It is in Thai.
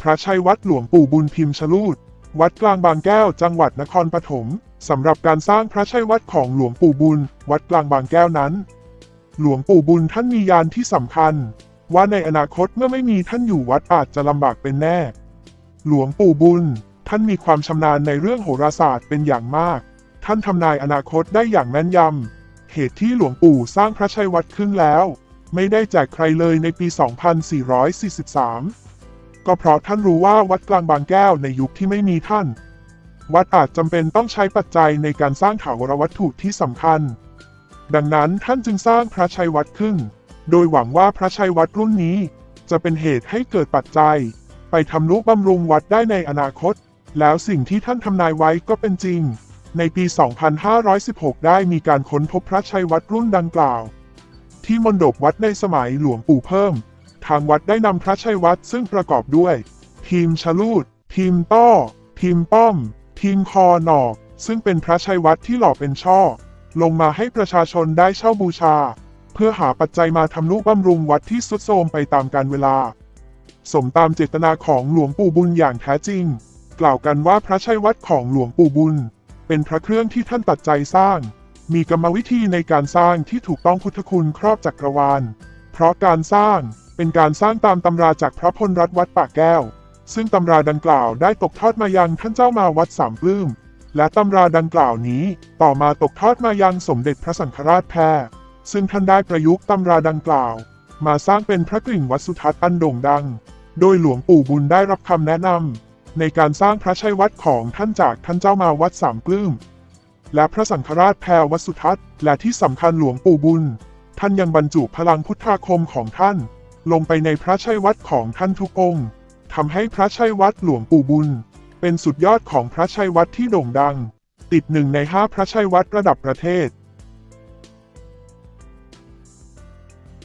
พระชัยวัดหลวงปู่บุญพิมพ์ชลูด วัดกลางบางแก้วจังหวัดนครปฐมสำหรับการสร้างพระชัยวัดของหลวงปู่บุญ วัดกลางบางแก้วนั้น หลวงปู่บุญท่านมียานที่สำคัญ ว่าในอนาคตเมื่อไม่มีท่านอยู่วัดอาจจะลำบากเป็นแน่ หลวงปู่บุญ ท่านมีความชำนาญในเรื่องโหราศาสตร์เป็นอย่างมาก ท่านทำนายอนาคตได้อย่างแม่นยำเหตุที่หลวงปู่สร้างพระชัยวัดขึ้นแล้ว ไม่ได้แจกใครเลยในปี 2443 ก็เพราะท่านรู้ว่าวัดกลางบางแก้วในยุคที่ไม่มีท่าน วัดอาจจำเป็นต้องใช้ปัจจัยในการสร้างถาวรวัตถุที่สำคัญ ดังนั้นท่านจึงสร้างพระชัยวัดขึ้น โดยหวังว่าพระชัยวัดรุ่นนี้ จะเป็นเหตุให้เกิดปัจจัย ไปทำนุบำรุงวัดได้ในอนาคต แล้วสิ่งที่ท่านทำนายไว้ก็เป็นจริง ในปี 2516 ได้มีการค้นพบพระชัยวัดรุ่นดังกล่าว ที่มณฑปวัดในสมัยหลวงปู่เพิ่ม ทางวัดได้นำพระชัยวัดซึ่งประกอบด้วย ทีมชะลูด ทีมต้อ ทีมป้อม ทีมคอหนอก ซึ่งเป็นพระชัยวัดที่หล่อเป็นช่อ ลงมาให้ประชาชนได้เช่าบูชา เพื่อหาปัจจัยมาทำนุบำรุงวัดที่สุดโทรมไปตามกาลเวลา สมตามเจตนาของหลวงปู่บุญอย่างแท้จริง กล่าวกันว่าพระชัยวัดของหลวงปู่บุญ เป็นพระเครื่องที่ท่านตัดใจสร้าง มีกรรมวิธีในการสร้างที่ถูกต้องพุทธคุณครอบจักรวาล เพราะการสร้าง เป็นการสร้างตามตำราจากพระพลรัตนวัดป่าแก้ว ซึ่งตำราดังกล่าวได้ตกทอดมายังท่านเจ้ามาวัดสามปลื้ม และตำราดังกล่าวนี้ต่อมาตกทอดมายังสมเด็จพระสังฆราชแพรซึ่งท่านได้ประยุกต์ตำราดังกล่าว มาสร้างเป็นพระกริ่งวัดสุทัศน์อันโด่งดัง โดยหลวงปู่บุญได้รับคำแนะนำในการสร้างพระชัยวัดของท่านจากท่านเจ้ามาวัดสามปลื้มและพระสังฆราชแพรวัดสุทัศน์และที่สำคัญหลวงปู่บุญ ท่านยังบรรจุพลังพุทธาคมของท่าน ลงไปในพระชัยวัดของท่านทุกองค์ทำให้พระชัยวัดหลวงปู่บุญ เป็นสุดยอดของพระชัยวัดที่โด่งดัง ติดหนึ่งในห้าพระชัยวัดระดับประเทศ